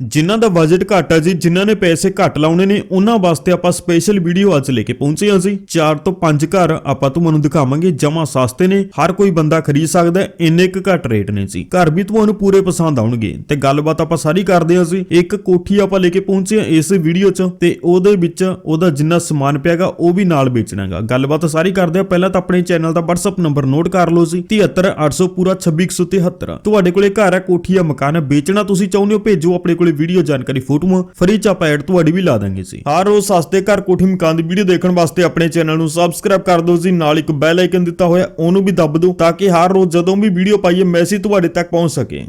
ਜਿਨ੍ਹਾਂ ਦਾ ਬਜਟ ਘੱਟ ਆ ਜੀ, ਜਿਨ੍ਹਾਂ ਨੇ ਪੈਸੇ ਘੱਟ ਲਾਉਣੇ ਨੇ, ਉਹਨਾਂ ਵਾਸਤੇ ਆਪਾਂ ਸਪੈਸ਼ਲ ਵੀਡੀਓ ਅੱਜ ਲੈ ਕੇ ਪਹੁੰਚੇ ਹਾਂ ਜੀ। 4 ਤੋਂ 5 ਘਰ ਆਪਾਂ ਤੁਹਾਨੂੰ ਦਿਖਾਵਾਂਗੇ, ਜਮਾ ਸਸਤੇ ਨੇ, ਹਰ ਕੋਈ ਬੰਦਾ ਖਰੀਦ ਸਕਦਾ ਇੰਨੇ ਕੁ ਘੱਟ ਰੇਟ ਨੇ ਜੀ। ਘਰ ਵੀ ਤੁਹਾਨੂੰ ਪੂਰੇ ਪਸੰਦ ਆਉਣਗੇ। ਤੇ ਗੱਲਬਾਤ ਆਪਾਂ ਸਾਰੀ ਕਰਦੇ ਹਾਂ ਜੀ। ਇੱਕ ਕੋਠੀ ਆਪਾਂ ਲੈ ਕੇ ਪਹੁੰਚੇ ਹਾਂ ਇਸ ਵੀਡੀਓ 'ਚ ਤੇ ਉਹਦੇ ਵਿੱਚ ਉਹਦਾ ਜਿੰਨਾ ਸਮਾਨ ਪਿਆਗਾ, ਉਹ ਵੀ ਨਾਲ ਵੇਚਣਾਗਾ ਗੱਲਬਾਤ ਸਾਰੀ ਕਰਦੇ ਹਾਂ। ਪਹਿਲਾਂ ਤਾਂ ਆਪਣੇ ਚੈਨਲ ਦਾ WhatsApp ਨੰਬਰ ਨੋਟ ਕਰ ਲਓ ਜੀ। 73800 ਪੂਰਾ 26173 ਤੁਹਾਡੇ ਕੋਲੇ ਘਰ ਹੈ, ਕੋਠੀ ਹੈ, ਮਕਾਨ ਹੈ, ਵੇਚਣਾ ਤੁਸੀਂ ਚਾਹੁੰਦੇ ਹੋ, ਭੇਜੋ ਆਪਣੇ ਕੋਲੇ ਵੀਡੀਓ ਜਾਣਕਾਰੀ ਫੋਟੋਆਂ ਫਰੀ ਚ ਆਪਾਂ ਐਡ ਤੁਹਾਡੀ ਵੀ ਲਾ ਦਾਂਗੇ ਜੀ। ਹਰ ਰੋਜ਼ ਸਸਤੇ ਘਰ ਕੋਠੀ ਮਕਾਨ ਦੀ ਵੀਡੀਓ ਦੇਖਣ ਵਾਸਤੇ ਆਪਣੇ ਚੈਨਲ ਨੂੰ ਸਬਸਕ੍ਰਾਈਬ ਕਰ ਦਿਓ ਜੀ, ਨਾਲ ਇੱਕ ਬੈਲ ਆਈਕਨ ਦਿੱਤਾ ਹੋਇਆ, ਉਹਨੂੰ ਵੀ ਦੱਬ ਦਿਓ ਤਾਂ ਕਿ ਹਰ ਰੋਜ਼ ਜਦੋਂ ਵੀ ਵੀਡੀਓ ਪਾਈਏ, ਮੈਸੇਜ ਤੁਹਾਡੇ ਤੱਕ ਪਹੁੰਚ ਸਕੇ।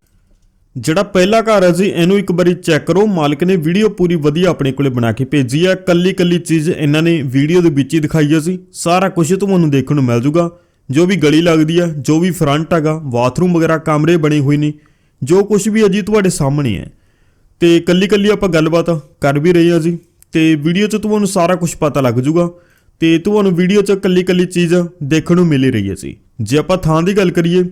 ਜਿਹੜਾ ਪਹਿਲਾ ਘਰ ਹੈ ਜੀ, ਇਹਨੂੰ ਇੱਕ ਵਾਰੀ ਚੈੱਕ ਕਰੋ। ਮਾਲਕ ਨੇ ਵੀਡੀਓ ਪੂਰੀ ਵਧੀਆ ਆਪਣੇ ਕੋਲੇ ਬਣਾ ਕੇ ਭੇਜੀ ਹੈ। ਕੱਲੀ ਕੱਲੀ ਚੀਜ਼ ਇਹਨਾਂ ਨੇ ਵੀਡੀਓ ਦੇ ਵਿੱਚ ਹੀ ਦਿਖਾਈ ਹੈ ਜੀ। ਸਾਰਾ ਕੁਝ ਤੁਹਾਨੂੰ ਦੇਖਣ ਨੂੰ ਮਿਲ ਜੂਗਾ। ਜੋ ਵੀ ਗਲੀ ਲੱਗਦੀ ਹੈ, ਜੋ ਵੀ ਫਰੰਟ ਹੈਗਾ, ਬਾਥਰੂਮ ਵਗੈਰਾ, ਕਮਰੇ ਬਣੇ ਹੋਏ ਨੇ, ਜੋ ਕੁਝ ਵੀ ਹੈ ਜੀ, ਤੁਹਾਡੇ ਸਾਹਮਣੇ ਹੈ। ਤੇ ਕੱਲੀ ਕੱਲੀ ਆਪਾਂ ਗੱਲਬਾਤ ਕਰ ਵੀ ਰਹੇ ਹਾਂ ਜੀ। ਤੇ ਵੀਡੀਓ 'ਚ ਤੁਹਾਨੂੰ ਸਾਰਾ ਕੁਝ ਪਤਾ ਲੱਗ ਜੂਗਾ। ਤੇ ਤੁਹਾਨੂੰ ਵੀਡੀਓ 'ਚ ਕੱਲੀ ਕੱਲੀ ਚੀਜ਼ ਦੇਖਣ ਨੂੰ ਮਿਲ ਹੀ ਰਹੀ ਹੈ ਜੀ। ਜੇ ਆਪਾਂ ਥਾਂ ਦੀ ਗੱਲ ਕਰੀਏ,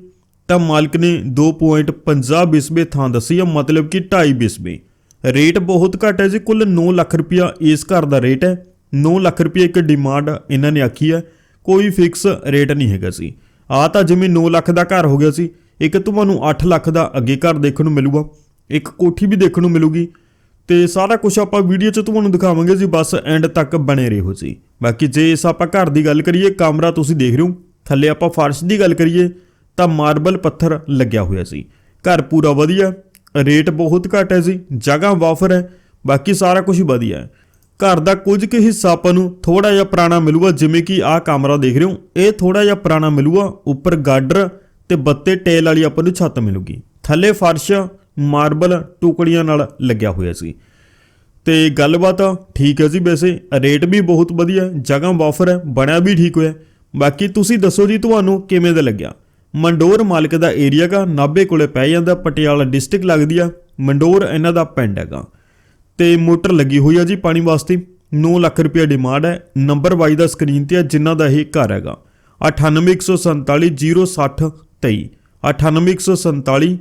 ਤਾਂ ਮਾਲਕ ਨੇ 2.50 ਬਿਸਬੇ ਥਾਂ ਦੱਸੀ ਹੈ ਮਤਲਬ ਕਿ 2.5 ਬਿਸਬੇ। ਰੇਟ ਬਹੁਤ ਘੱਟ ਹੈ ਜੀ, ਕੁੱਲ 9 ਲੱਖ ਰੁਪਇਆ ਇਸ ਘਰ ਦਾ ਰੇਟ ਹੈ। 9 ਲੱਖ ਰੁਪਏ ਇੱਕ ਡਿਮਾਂਡ ਇਹਨਾਂ ਨੇ ਆਖੀ ਹੈ। ਕੋਈ ਫਿਕਸ ਰੇਟ ਨਹੀਂ ਹੈਗਾ ਸੀ ਆ ਤਾਂ ਜਿਵੇਂ 9 ਲੱਖ ਦਾ ਘਰ ਹੋ ਗਿਆ ਸੀ ਇੱਕ ਤੁਹਾਨੂੰ 8 ਲੱਖ ਦਾ ਅੱਗੇ ਘਰ ਦੇਖਣ ਨੂੰ ਮਿਲੂਗਾ। ਇੱਕ ਕੋਠੀ ਵੀ ਦੇਖਣ ਨੂੰ ਮਿਲੂਗੀ। ਤੇ ਸਾਰਾ ਕੁਝ ਆਪਾਂ ਵੀਡੀਓ 'ਚ ਤੁਹਾਨੂੰ ਦਿਖਾਵਾਂਗੇ ਜੀ, ਬਸ ਐਂਡ ਤੱਕ ਬਣੇ ਰਹੋ ਜੀ। ਬਾਕੀ ਜੇ ਇਸ ਆਪਾਂ ਘਰ ਦੀ ਗੱਲ ਕਰੀਏ, ਕਮਰਾ ਤੁਸੀਂ ਦੇਖ ਰਹੇ ਹੋ, ਥੱਲੇ ਆਪਾਂ ਫਰਸ਼ ਦੀ ਗੱਲ ਕਰੀਏ, ਤਾਂ ਮਾਰਬਲ ਪੱਥਰ ਲੱਗਿਆ ਹੋਇਆ ਸੀ। ਘਰ ਪੂਰਾ ਵਧੀਆ, ਰੇਟ ਬਹੁਤ ਘੱਟ ਹੈ ਜੀ, ਜਗ੍ਹਾ ਵਾਫਰ ਹੈ, ਬਾਕੀ ਸਾਰਾ ਕੁਝ ਵਧੀਆ ਹੈ। ਘਰ ਦਾ ਕੁਝ ਕੁ ਹਿੱਸਾ ਆਪਾਂ ਨੂੰ ਥੋੜਾ ਜਿਹਾ ਪੁਰਾਣਾ ਮਿਲੂਗਾ, ਜਿਵੇਂ ਕਿ ਆਹ ਕਮਰਾ ਦੇਖ ਰਹੇ ਹੋ, ਇਹ ਥੋੜਾ ਜਿਹਾ ਪੁਰਾਣਾ ਮਿਲੂਗਾ, ਉੱਪਰ ਗਾਡਰ ਤੇ ਬੱਤੇ ਟੇਲ ਵਾਲੀ ਆਪਾਂ ਨੂੰ ਛੱਤ ਮਿਲੂਗੀ। ਥੱਲੇ ਫਰਸ਼ ਮਾਰਬਲ ਟੁਕੜੀਆਂ ਨਾਲ ਲੱਗਿਆ ਹੋਇਆ ਸੀ। ਤੇ ਗੱਲਬਾਤ ਠੀਕ ਹੈ ਜੀ ਵੈਸੇ, ਰੇਟ ਵੀ ਬਹੁਤ ਵਧੀਆ ਜਗ੍ਹਾ ਵਾਫਰ ਹੈ, ਬਣਿਆ ਵੀ ਠੀਕ ਹੋਇਆ ਬਾਕੀ ਤੁਸੀਂ ਦੱਸੋ ਜੀ ਤੁਹਾਨੂੰ ਕਿਵੇਂ ਦਾ ਲੱਗਿਆ? ਮੰਡੋਰ ਮਾਲਕ ਦਾ ਏਰੀਆ ਦਾ ਨਾਭੇ ਕੋਲੇ ਪੈ ਜਾਂਦਾ, ਪਟਿਆਲਾ ਡਿਸਟ੍ਰਿਕਟ ਲੱਗਦੀ ਆ, ਮੰਡੋਰ ਇਹਨਾਂ ਦਾ ਪਿੰਡ ਹੈਗਾ। ਤੇ ਮੋਟਰ ਲੱਗੀ ਹੋਈ ਆ ਜੀ ਪਾਣੀ ਵਾਸਤੇ 9 ਲੱਖ ਰੁਪਏ ਡਿਮਾਂਡ ਹੈ, ਨੰਬਰ ਵਾਈ ਦਾ ਸਕਰੀਨ ਤੇ ਆ, ਜਿਨ੍ਹਾਂ ਦਾ ਇਹ ਘਰ ਹੈਗਾ। 9814706023 981447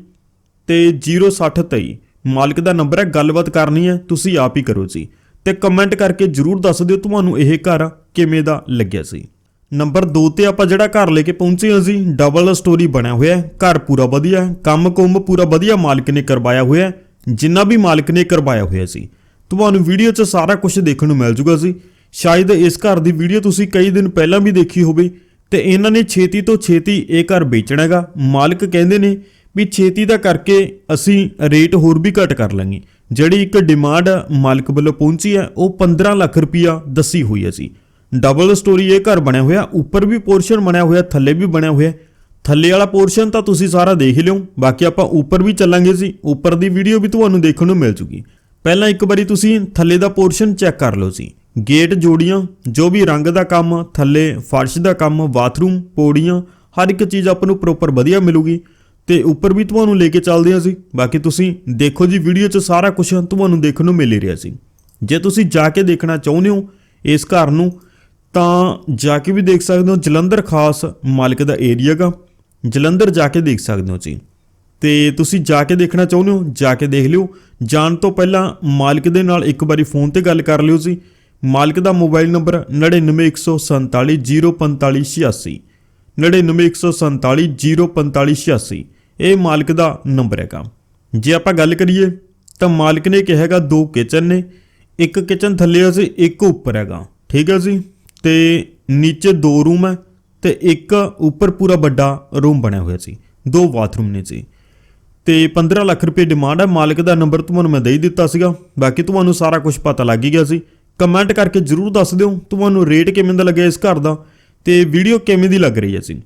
ਤੇ 06023 ਮਾਲਕ ਦਾ ਨੰਬਰ ਹੈ, ਗੱਲਬਾਤ ਕਰਨੀ ਹੈ, ਤੁਸੀਂ ਆਪ ਹੀ ਕਰੋ ਜੀ। ਤੇ ਕਮੈਂਟ ਕਰਕੇ ਜਰੂਰ ਦੱਸ ਦਿਓ ਤੁਹਾਨੂੰ ਇਹ ਘਰ ਕਿਵੇਂ ਦਾ ਲੱਗਿਆ ਸੀ। ਨੰਬਰ 2 ਤੇ ਆਪਾਂ ਜਿਹੜਾ ਘਰ ਲੈ ਕੇ ਪਹੁੰਚੇ ਹਾਂ ਜੀ ਡਬਲ ਸਟੋਰੀ ਬਣਿਆ ਹੋਇਆ ਹੈ, ਘਰ ਪੂਰਾ ਵਧੀਆ ਕੰਮ ਕੁੰਮ ਪੂਰਾ ਵਧੀਆ ਮਾਲਕ ਨੇ ਕਰਵਾਇਆ ਹੋਇਆ ਜਿੰਨਾ ਵੀ ਮਾਲਕ ਨੇ ਕਰਵਾਇਆ ਹੋਇਆ ਸੀ। ਤੁਹਾਨੂੰ ਵੀਡੀਓ 'ਚ ਸਾਰਾ ਕੁਝ ਦੇਖਣ ਨੂੰ ਮਿਲ ਜੂਗਾ ਸੀ ਸ਼ਾਇਦ ਇਸ ਘਰ ਦੀ ਵੀਡੀਓ ਤੁਸੀਂ ਕਈ ਦਿਨ ਪਹਿਲਾਂ ਵੀ ਦੇਖੀ ਹੋਵੇ, ਤੇ ਇਹਨਾਂ ਨੇ ਛੇਤੀ ਤੋਂ ਛੇਤੀ ਇਹ ਘਰ ਵੇਚਣਾ ਹੈਗਾ। ਮਾਲਕ ਕਹਿੰਦੇ ਨੇ ਵੀ ਛੇਤੀ ਦਾ ਕਰਕੇ ਅਸੀਂ ਰੇਟ ਹੋਰ ਵੀ ਘਟ ਕਰ ਲਾਂਗੇ। ਜਿਹੜੀ ਇੱਕ ਡਿਮਾਂਡ ਮਾਲਕ ਵੱਲੋਂ ਪਹੁੰਚੀ ਹੈ, ਉਹ 15 ਲੱਖ ਰੁਪਇਆ ਦੱਸੀ ਹੋਈ ਹੈ ਸੀ ਡਬਲ ਸਟੋਰੀ ਇਹ ਘਰ ਬਣਿਆ ਹੋਇਆ, ਉੱਪਰ ਵੀ ਪੋਰਸ਼ਨ ਬਣਿਆ ਹੋਇਆ, ਥੱਲੇ ਵੀ ਬਣਿਆ ਹੋਇਆ ਥੱਲੇ ਵਾਲਾ ਪੋਰਸ਼ਨ ਤਾਂ ਤੁਸੀਂ ਸਾਰਾ ਦੇਖ ਲਿਓ, ਬਾਕੀ ਆਪਾਂ ਉੱਪਰ ਵੀ ਚੱਲਾਂਗੇ ਸੀ ਉੱਪਰ ਦੀ ਵੀਡੀਓ ਵੀ ਤੁਹਾਨੂੰ ਦੇਖਣ ਨੂੰ ਮਿਲ ਜੂਗੀ। ਪਹਿਲਾਂ ਇੱਕ ਵਾਰੀ ਤੁਸੀਂ ਥੱਲੇ ਦਾ ਪੋਰਸ਼ਨ ਚੈੱਕ ਕਰ ਲਓ ਸੀ ਗੇਟ ਜੋੜੀਆਂ, ਜੋ ਵੀ ਰੰਗ ਦਾ ਕੰਮ, ਥੱਲੇ ਫਰਸ਼ ਦਾ ਕੰਮ, ਬਾਥਰੂਮ, ਪੌੜੀਆਂ, ਹਰ ਇੱਕ ਚੀਜ਼ ਆਪਾਂ ਨੂੰ ਪ੍ਰੋਪਰ ਵਧੀਆ ਮਿਲੂਗੀ। ਤੇ ਉੱਪਰ ਵੀ ਤੁਹਾਨੂੰ ਲੈ ਕੇ ਚੱਲਦੇ ਹਾਂ ਅਸੀਂ। ਬਾਕੀ ਤੁਸੀਂ ਦੇਖੋ ਜੀ ਵੀਡੀਓ 'ਚ ਸਾਰਾ ਕੁਝ ਤੁਹਾਨੂੰ ਦੇਖਣ ਨੂੰ ਮਿਲ ਹੀ ਰਿਹਾ ਸੀ। ਜੇ ਤੁਸੀਂ ਜਾ ਕੇ ਦੇਖਣਾ ਚਾਹੁੰਦੇ ਹੋ ਇਸ ਘਰ ਨੂੰ, ਤਾਂ ਜਾ ਕੇ ਵੀ ਦੇਖ ਸਕਦੇ ਹੋ ਜਲੰਧਰ ਖਾਸ ਮਾਲਕ ਦਾ ਏਰੀਆ ਗਾ। ਜਲੰਧਰ ਜਾ ਕੇ ਦੇਖ ਸਕਦੇ ਹੋ ਜੀ ਤੇ ਤੁਸੀਂ ਜਾ ਕੇ ਦੇਖਣਾ ਚਾਹੁੰਦੇ ਹੋ, ਜਾ ਕੇ ਦੇਖ ਲਿਓ। ਜਾਣ ਤੋਂ ਪਹਿਲਾਂ ਮਾਲਕ ਦੇ ਨਾਲ ਇੱਕ ਵਾਰੀ ਫੋਨ ਤੇ ਗੱਲ ਕਰ ਲਿਓ ਜੀ। ਮਾਲਕ ਦਾ ਮੋਬਾਈਲ ਨੰਬਰ 9914704586 9914704586 ਇਹ ਮਾਲਕ ਦਾ ਨੰਬਰ ਹੈਗਾ। ਜੇ ਆਪਾਂ ਗੱਲ ਕਰੀਏ, ਤਾਂ ਮਾਲਕ ਨੇ ਕਿਹਾ ਦੋ ਕਿਚਨ ਨੇ, ਇੱਕ ਕਿਚਨ ਥੱਲੇ ਹੈ ਇੱਕ ਉੱਪਰ ਹੈਗਾ। ਠੀਕ ਹੈ ਜੀ? ਤੇ ਨੀਚੇ ਦੋ ਰੂਮ ਹੈ ਤੇ ਇੱਕ ਉੱਪਰ ਪੂਰਾ ਵੱਡਾ ਰੂਮ ਬਣਿਆ ਹੋਇਆ ਸੀ। ਦੋ ਬਾਥਰੂਮ ਨੇ ਜੀ। ਤੇ 15 ਲੱਖ ਰੁਪਏ ਡਿਮਾਂਡ ਹੈ ਮਾਲਕ ਦਾ ਨੰਬਰ ਤੁਹਾਨੂੰ ਮੈਂ ਦੇ ਹੀ ਦਿੱਤਾ ਸੀਗਾ। ਬਾਕੀ ਤੁਹਾਨੂੰ ਸਾਰਾ ਕੁਝ ਪਤਾ ਲੱਗ ਹੀ ਗਿਆ ਸੀ। ਕਮੈਂਟ ਕਰਕੇ ਜਰੂਰ ਦੱਸ ਦਿਓ, ਤੁਹਾਨੂੰ ਰੇਟ ਕਿਵੇਂ ਦਾ ਲੱਗਿਆ ਇਸ ਘਰ ਦਾ ਤੇ ਵੀਡੀਓ ਕਿਵੇਂ ਦੀ ਲੱਗ ਰਹੀ ਹੈ ਜੀ?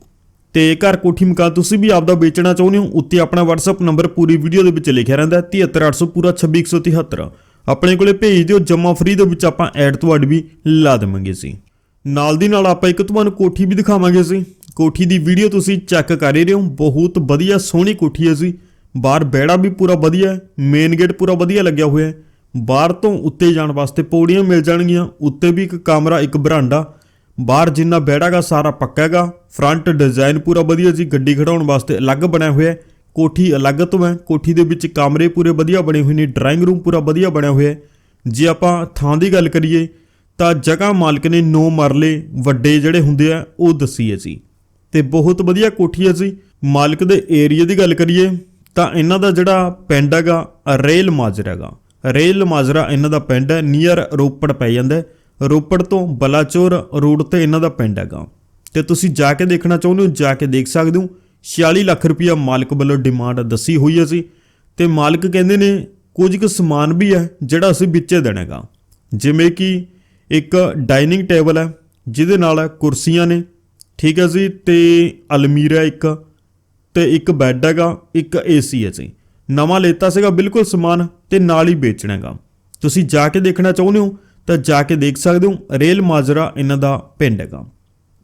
ਤੇ ਘਰ ਕੋਠੀ ਮਕਾਨ ਤੁਸੀਂ ਵੀ ਆਪਦਾ ਵੇਚਣਾ ਚਾਹੁੰਦੇ ਹੋ, ਉੱਤੇ ਆਪਣਾ WhatsApp ਨੰਬਰ ਪੂਰੀ ਵੀਡੀਓ ਦੇ ਵਿੱਚ ਲਿਖਿਆ ਰਹਿੰਦਾ ਹੈ 73800 ਪੂਰਾ 26173 ਆਪਣੇ ਕੋਲੇ ਭੇਜ ਦਿਓ ਜਮਾ ਫ੍ਰੀ ਦੇ ਵਿੱਚ ਆਪਾਂ ਐਡ ਤੁਹਾਡੀ ਵੀ ਲਾ ਦੇਵਾਂਗੇ ਸੀ ਨਾਲ ਦੀ ਨਾਲ ਆਪਾਂ ਇੱਕ ਤੁਹਾਨੂੰ ਕੋਠੀ ਵੀ ਦਿਖਾਵਾਂਗੇ ਸੀ ਕੋਠੀ ਦੀ ਵੀਡੀਓ ਤੁਸੀਂ ਚੈੱਕ ਕਰ ਹੀ ਰਹੇ ਹੋ, ਬਹੁਤ ਵਧੀਆ ਸੋਹਣੀ ਕੋਠੀ ਹੈ ਜੀ। ਬਾਹਰ ਬੈੜਾ ਵੀ ਪੂਰਾ ਵਧੀਆ ਹੈ ਮੇਨ ਗੇਟ ਪੂਰਾ ਵਧੀਆ ਲੱਗਿਆ ਹੋਇਆ ਹੈ। ਬਾਹਰ ਤੋਂ ਉੱਤੇ ਜਾਣ ਵਾਸਤੇ ਪੌੜੀਆਂ ਮਿਲ ਜਾਣਗੀਆਂ, ਉੱਤੇ ਵੀ ਇੱਕ ਕਮਰਾ, ਇੱਕ ਬਰਾਂਡਾ ਬਾਹਰ ਜਿੰਨਾ ਬੈੜਾਗਾ ਸਾਰਾ ਪੱਕਾ ਹੈਗਾ। ਫਰੰਟ ਡਿਜ਼ਾਈਨ ਪੂਰਾ ਵਧੀਆ ਜੀ, ਗੱਡੀ ਖੜਾਉਣ ਵਾਸਤੇ ਅਲੱਗ ਬਣਿਆ ਹੋਇਆ ਹੈ। ਕੋਠੀ ਅਲੱਗ ਤੋਂ ਹੈ, ਕੋਠੀ ਦੇ ਵਿੱਚ ਕਮਰੇ ਪੂਰੇ ਵਧੀਆ ਬਣੇ ਹੋਏ ਨੇ ਡਰਾਇੰਗ ਰੂਮ ਪੂਰਾ ਵਧੀਆ ਬਣਿਆ ਹੋਇਆ ਹੈ। ਜੇ ਆਪਾਂ ਥਾਂ ਦੀ ਗੱਲ ਕਰੀਏ, ਤਾਂ ਜਗ੍ਹਾ ਮਾਲਕ ਨੇ 9 ਮਰਲੇ ਵੱਡੇ ਜਿਹੜੇ ਹੁੰਦੇ ਆ, ਉਹ ਦੱਸੀ ਹੈ ਜੀ। ਤੇ ਬਹੁਤ ਵਧੀਆ ਕੋਠੀ ਹੈ ਜੀ। ਮਾਲਕ ਦੇ ਏਰੀਆ ਦੀ ਗੱਲ ਕਰੀਏ, ਤਾਂ ਇਹਨਾਂ ਦਾ ਜਿਹੜਾ ਪਿੰਡ ਹੈਗਾ, ਰੇਲ ਮਾਜਰਾ ਹੈਗਾ। ਰੇਲ ਮਾਜਰਾ ਇਹਨਾਂ ਦਾ ਪਿੰਡ ਹੈ ਨੀਅਰ ਰੋਪੜ ਪੈ ਜਾਂਦਾ ਹੈ। ਰੋਪੜ ਤੋਂ ਬਲਾਚੌਰ ਰੋਡ ਤੇ ਇਹਨਾਂ ਦਾ ਪਿੰਡ ਹੈਗਾ। ਤੇ ਤੁਸੀਂ ਜਾ ਕੇ ਦੇਖਣਾ ਚਾਹੁੰਦੇ ਹੋ, ਜਾ ਕੇ ਦੇਖ ਸਕਦੇ ਹੋ 46 ਲੱਖ ਰੁਪਇਆ ਮਾਲਕ ਵੱਲੋਂ ਡਿਮਾਂਡ ਦੱਸੀ ਹੋਈ ਹੈ ਜੀ। ਤੇ ਮਾਲਕ ਕਹਿੰਦੇ ਨੇ, ਕੁਝ ਕੁ ਸਮਾਨ ਵੀ ਹੈ ਜਿਹੜਾ ਅਸੀਂ ਵਿੱਚੇ ਦੇਣਾ ਹੈਗਾ ਜਿਵੇਂ ਕਿ ਇੱਕ ਡਾਈਨਿੰਗ ਟੇਬਲ ਹੈ, ਜਿਹਦੇ ਨਾਲ ਕੁਰਸੀਆਂ ਨੇ, ਠੀਕ ਹੈ ਜੀ, ਤੇ ਅਲਮੀਰਾ ਇੱਕ, ਤੇ ਇੱਕ ਬੈੱਡ ਹੈਗਾ, ਇੱਕ ਏਸੀ ਹੈ ਜੀ। ਨਵਾਂ ਲੇਤਾ ਸੀਗਾ, ਬਿਲਕੁਲ ਸਮਾਨ ਤੇ ਨਾਲ ਹੀ ਵੇਚਣਾ ਹੈਗਾ ਤੁਸੀਂ ਜਾ ਕੇ ਦੇਖਣਾ ਚਾਹੁੰਦੇ ਹੋ ਤਾਂ ਜਾ ਕੇ ਦੇਖ ਸਕਦੇ ਹੋ, ਰੇਲ ਮਾਜਰਾ ਇਹਨਾਂ ਦਾ ਪਿੰਡ ਹੈਗਾ।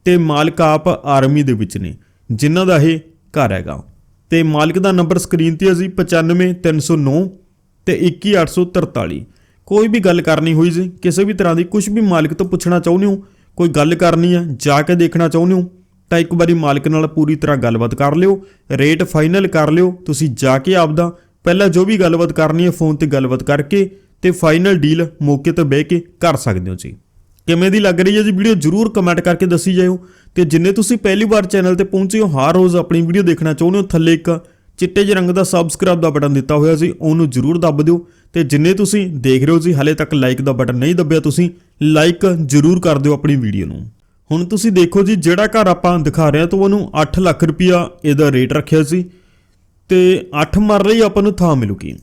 ਤੇ ਮਾਲਕ ਆਪ ਆਰਮੀ ਦੇ ਵਿੱਚ ਨੇ, ਜਿਨ੍ਹਾਂ ਦਾ ਇਹ ਘਰ ਹੈਗਾ। ਤੇ ਮਾਲਕ ਦਾ ਨੰਬਰ ਸਕਰੀਨ ਤੇ ਹੈ ਜੀ 95309 ਤੇ 21843 ਕੋਈ ਵੀ ਗੱਲ ਕਰਨੀ ਹੋਈ ਜੀ, ਕਿਸੇ ਵੀ ਤਰ੍ਹਾਂ ਦੀ ਕੁਝ ਵੀ ਮਾਲਕ ਤੋਂ ਪੁੱਛਣਾ ਚਾਹੁੰਦੇ ਹੋ, ਕੋਈ ਗੱਲ ਕਰਨੀ ਹੈ ਜਾ ਕੇ ਦੇਖਣਾ ਚਾਹੁੰਦੇ ਹੋ, ਤਾਂ ਇੱਕ ਵਾਰੀ ਮਾਲਕ ਨਾਲ ਪੂਰੀ ਤਰ੍ਹਾਂ ਗੱਲਬਾਤ ਕਰ ਲਿਓ, ਰੇਟ ਫਾਈਨਲ ਕਰ ਲਿਓ, ਤੁਸੀਂ ਜਾ ਕੇ ਆਪਦਾ, ਪਹਿਲਾਂ ਜੋ ਵੀ ਗੱਲਬਾਤ ਕਰਨੀ ਹੈ ਫੋਨ ਤੇ ਗੱਲਬਾਤ ਕਰਕੇ ਤੇ ਫਾਈਨਲ ਡੀਲ ਮੌਕੇ ਤੇ ਬਹਿ ਕੇ ਕਰ ਸਕਦੇ ਹੋ ਜੀ। ਕਿਵੇਂ ਦੀ ਲੱਗ ਰਹੀ ਹੈ ਜੀ ਵੀਡੀਓ ਜਰੂਰ ਕਮੈਂਟ ਕਰਕੇ ਦੱਸੀ ਜਾਇਓ ਤੇ ਜਿੰਨੇ ਤੁਸੀਂ ਪਹਿਲੀ ਵਾਰ ਚੈਨਲ ਤੇ ਪਹੁੰਚੇ ਹੋ, ਹਰ ਰੋਜ਼ ਆਪਣੀ ਵੀਡੀਓ ਦੇਖਣਾ ਚਾਹੁੰਦੇ ਹੋ, ਥੱਲੇ ਇੱਕ ਚਿੱਟੇ ਜਿਹੇ ਰੰਗ ਦਾ ਸਬਸਕ੍ਰਾਈਬ ਦਾ ਬਟਨ ਦਿੱਤਾ ਹੋਇਆ ਸੀ, ਉਹਨੂੰ ਜਰੂਰ ਦੱਬ ਦਿਓ ਤੇ ਜਿੰਨੇ ਤੁਸੀਂ ਦੇਖ ਰਹੇ ਹੋ ਜੀ, ਹਲੇ ਤੱਕ ਲਾਈਕ ਦਾ ਬਟਨ ਨਹੀਂ ਦੱਬਿਆ, ਤੁਸੀਂ ਲਾਈਕ ਜਰੂਰ ਕਰ ਦਿਓ ਆਪਣੀ ਵੀਡੀਓ ਨੂੰ। ਹੁਣ ਤੁਸੀਂ ਦੇਖੋ ਜੀ, ਜਿਹੜਾ ਘਰ ਆਪਾਂ ਦਿਖਾ ਰਹੇ ਹਾਂ ਤਾਂ ਉਹਨੂੰ 8 ਲੱਖ ਰੁਪਇਆ ਇਹਦਾ ਰੇਟ ਰੱਖਿਆ ਸੀ ਤੇ 8 ਮਰ ਰਹੀ ਆਪਾਂ ਨੂੰ ਥਾਂ ਮਿਲੂਗੀ।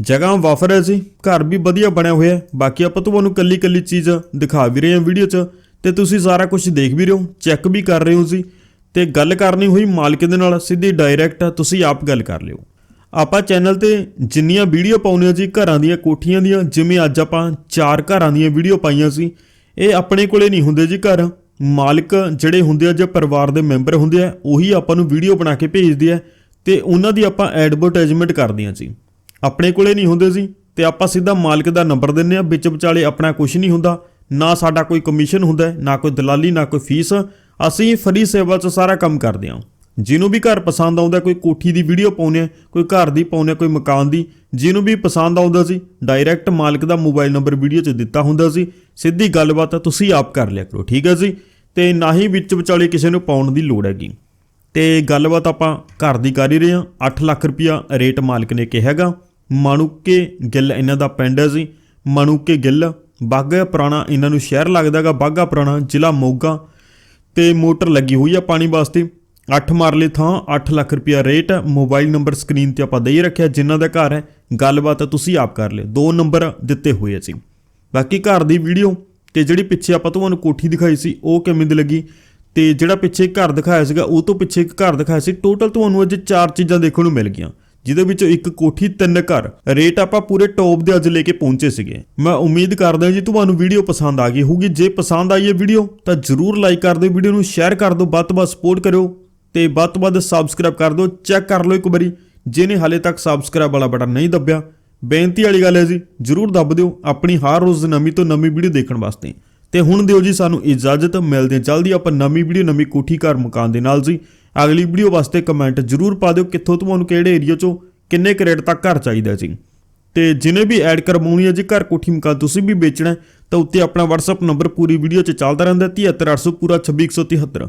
ਜਗ੍ਹਾ ਵਾਫਰ ਹੈ ਜੀ, ਘਰ ਵੀ ਵਧੀਆ ਬਣਿਆ ਹੋਇਆ ਹੈ। ਬਾਕੀ ਆਪਾਂ ਤੁਹਾਨੂੰ ਕੱਲੀ ਕੱਲੀ ਚੀਜ਼ ਦਿਖਾ ਵੀ ਰਹੇ ਹਾਂ ਵੀਡੀਓ 'ਚ, ਤੇ ਤੁਸੀਂ ਸਾਰਾ ਕੁਝ ਦੇਖ ਵੀ ਰਹੇ ਹੋ, ਚੈੱਕ ਵੀ ਕਰ ਰਹੇ ਹੋ ਜੀ। ਤੇ ਗੱਲ ਕਰਨੀ ਹੋਈ ਮਾਲਕ ਦੇ ਨਾਲ, ਸਿੱਧੀ ਡਾਇਰੈਕਟ ਤੁਸੀਂ ਆਪ ਗੱਲ ਕਰ ਲਿਓ। ਆਪਾਂ ਚੈਨਲ ਤੇ ਜਿੰਨੀਆਂ ਵੀਡੀਓ ਪਾਉਂਦੇ ਹਾਂ ਜੀ, ਘਰਾਂ ਦੀਆਂ ਕੋਠੀਆਂ ਦੀਆਂ, ਜਿਵੇਂ ਅੱਜ ਆਪਾਂ ਚਾਰ ਘਰਾਂ ਦੀਆਂ ਵੀਡੀਓ ਪਾਈਆਂ ਸੀ, ਇਹ ਆਪਣੇ ਕੋਲੇ ਨਹੀਂ ਹੁੰਦੇ ਜੀ ਘਰ। ਮਾਲਕ ਜਿਹੜੇ ਹੁੰਦੇ ਆ, ਜਾਂ ਪਰਿਵਾਰ ਦੇ ਮੈਂਬਰ ਹੁੰਦੇ ਆ, ਉਹੀ ਆਪਾਂ ਨੂੰ ਵੀਡੀਓ ਬਣਾ ਕੇ ਭੇਜਦੇ ਆ, ਤੇ ਉਹਨਾਂ ਦੀ ਆਪਾਂ ਐਡਵਰਟਾਈਜ਼ਮੈਂਟ ਕਰਦੇ ਆ ਜੀ। ਆਪਣੇ ਕੋਲੇ ਨਹੀਂ ਹੁੰਦੇ ਸੀ ਤੇ ਆਪਾਂ ਸਿੱਧਾ ਮਾਲਕ ਦਾ ਨੰਬਰ ਦਿੰਨੇ ਆ ਵਿੱਚ ਵਿਚਾਲੇ ਆਪਣਾ ਕੁਝ ਨਹੀਂ ਹੁੰਦਾ, ਨਾ ਸਾਡਾ ਕੋਈ ਕਮਿਸ਼ਨ ਹੁੰਦਾ, ਨਾ ਕੋਈ ਦਲਾਲੀ, ਨਾ ਕੋਈ ਫੀਸ, ਅਸੀਂ ਫਰੀ ਸੇਵਾ 'ਚ ਸਾਰਾ ਕੰਮ ਕਰਦੇ ਹਾਂ। ਜਿਹਨੂੰ ਵੀ ਘਰ ਪਸੰਦ ਆਉਂਦਾ, ਕੋਈ ਕੋਠੀ ਦੀ ਵੀਡੀਓ ਪਾਉਂਦੇ ਆ ਕੋਈ ਘਰ ਦੀ ਪਾਉਂਦੇ ਆ ਕੋਈ ਮਕਾਨ ਦੀ, ਜਿਹਨੂੰ ਵੀ ਪਸੰਦ ਆਉਂਦਾ ਸੀ ਡਾਇਰੈਕਟ ਮਾਲਕ ਦਾ ਮੋਬਾਈਲ ਨੰਬਰ ਵੀਡੀਓ 'ਚ ਦਿੱਤਾ ਹੁੰਦਾ ਸੀ, ਸਿੱਧੀ ਗੱਲਬਾਤ ਤੁਸੀਂ ਆਪ ਕਰ ਲਿਆ ਕਰੋ, ਠੀਕ ਹੈ ਜੀ? ਤੇ ਨਾ ਹੀ ਵਿੱਚ ਵਿਚਾਲੇ ਕਿਸੇ ਨੂੰ ਪਾਉਣ ਦੀ ਲੋੜ ਹੈਗੀ। ਤੇ ਗੱਲਬਾਤ ਆਪਾਂ ਘਰ ਦੀ ਕਰ ਹੀ ਰਹੇ ਹਾਂ 8 ਲੱਖ ਰੁਪਇਆ ਰੇਟ ਮਾਲਕ ਨੇ ਕਿਹਾ ਮਾਣੂਕੇ ਗਿੱਲ ਇਹਨਾਂ ਦਾ ਪਿੰਡ ਹੈ ਜੀ। ਮਾਣੂਕੇ ਗਿੱਲ ਬਾਗਾ ਪੁਰਾਣਾ ਇਹਨਾਂ ਨੂੰ ਸ਼ਹਿਰ ਲੱਗਦਾਗਾ ਬਾਗਾ ਪੁਰਾਣਾ ਜ਼ਿਲ੍ਹਾ ਮੋਗਾ। ਤੇ ਮੋਟਰ ਲੱਗੀ ਹੋਈ ਆ ਪਾਣੀ ਵਾਸਤੇ। 8 ਮਾਰਲੇ ਥਾਂ 8 ਲੱਖ ਰੁਪਇਆ ਰੇਟ, ਮੋਬਾਈਲ ਨੰਬਰ ਸਕਰੀਨ ਤੇ ਆਪਾਂ ਦੇ ਹੀ ਰੱਖਿਆ, ਜਿਨ੍ਹਾਂ ਦਾ ਘਰ ਹੈ। ਗੱਲਬਾਤ ਤੁਸੀਂ ਆਪ ਕਰ ਲਿਓ। ਦੋ ਨੰਬਰ ਦਿੱਤੇ ਹੋਏ ਸੀ ਬਾਕੀ ਘਰ ਦੀ ਵੀਡੀਓ ਤੇ ਜਿਹੜੀ ਪਿੱਛੇ ਆਪਾਂ ਤੁਹਾਨੂੰ ਕੋਠੀ ਦਿਖਾਈ ਸੀ, ਉਹ ਕਿਵੇਂ ਦੀ ਲੱਗੀ? ਤੇ ਜਿਹੜਾ ਪਿੱਛੇ ਘਰ ਦਿਖਾਇਆ ਸੀਗਾ, ਉਹ ਤੋਂ ਪਿੱਛੇ ਇੱਕ ਘਰ ਦਿਖਾਇਆ ਸੀ। ਟੋਟਲ ਤੁਹਾਨੂੰ ਅੱਜ ਚਾਰ ਚੀਜ਼ਾਂ ਦੇਖਣ ਨੂੰ ਮਿਲ ਗਈਆਂ। ਜਿਹਦੇ ਵਿੱਚੋਂ ਇੱਕ ਕੋਠੀ, ਤਿੰਨ ਘਰ। ਰੇਟ ਆਪਾਂ ਪੂਰੇ ਟੌਪ ਦੇ ਅੱਜ ਲੈ ਕੇ ਪਹੁੰਚੇ ਸੀਗੇ। ਮੈਂ ਉਮੀਦ ਕਰਦਾ ਜੀ ਤੁਹਾਨੂੰ ਵੀਡੀਓ ਪਸੰਦ ਆ ਗਈ ਹੋਊਗੀ। ਜੇ ਪਸੰਦ ਆਈ ਹੈ ਵੀਡੀਓ ਤਾਂ ਜਰੂਰ ਲਾਈਕ ਕਰ ਦਿਓ। ਵੀਡੀਓ ਨੂੰ ਸ਼ੇਅਰ ਕਰ ਦਿਓ। ਵੱਧ ਤੋਂ ਵੱਧ ਸਪੋਰਟ ਕਰਿਓ ਤੇ ਵੱਧ ਤੋਂ ਵੱਧ ਸਬਸਕ੍ਰਾਈਬ ਕਰ ਦਿਓ। ਚੈੱਕ ਕਰ ਲਓ ਇੱਕ ਵਾਰੀ। ਜਿਹਨੇ ਹਾਲੇ ਤੱਕ ਸਬਸਕ੍ਰਾਈਬ ਵਾਲਾ ਬਟਨ ਨਹੀਂ ਦੱਬਿਆ, ਬੇਨਤੀ ਵਾਲੀ ਗੱਲ ਹੈ ਜੀ, ਜਰੂਰ ਦੱਬ ਦਿਓ ਆਪਣੀ ਹਰ ਰੋਜ਼ ਨਵੀਂ ਤੋਂ ਨਵੀਂ ਵੀਡੀਓ ਦੇਖਣ ਵਾਸਤੇ। ਤੇ ਹੁਣ ਦਿਓ ਜੀ ਸਾਨੂੰ ਇਜਾਜ਼ਤ। ਮਿਲਦੇ ਹਾਂ ਜਲਦੀ ਆਪਾਂ ਨਵੀਂ ਵੀਡੀਓ ਨਵੀਂ ਕੋਠੀ, ਘਰ, ਮਕਾਨ ਦੇ ਨਾਲ ਜੀ। ਅਗਲੀ ਵੀਡੀਓ ਵਾਸਤੇ ਕਮੈਂਟ ਜਰੂਰ ਪਾ ਦਿਓ ਕਿੱਥੋਂ ਤੁਹਾਨੂੰ ਕਿਹੜੇ ਏਰੀਆ ਚੋਂ ਕਿੰਨੇ ਕਰੇਟ ਤੱਕ ਘਰ ਚਾਹੀਦਾ ਜੀ। ਤੇ ਜਿਹਨੇ ਵੀ ਐਡ ਕਰਵਾਉਣੀ ਹੈ ਜੀ ਘਰ ਕੋਠੀ ਮਕਾਨ ਤੁਸੀਂ ਵੀ ਵੇਚਣਾ ਤਾਂ ਉੱਤੇ ਆਪਣਾ WhatsApp ਨੰਬਰ ਪੂਰੀ ਵੀਡੀਓ 'ਚ ਚੱਲਦਾ ਰਹਿੰਦਾ ਹੈ, 73800 ਪੂਰਾ 26173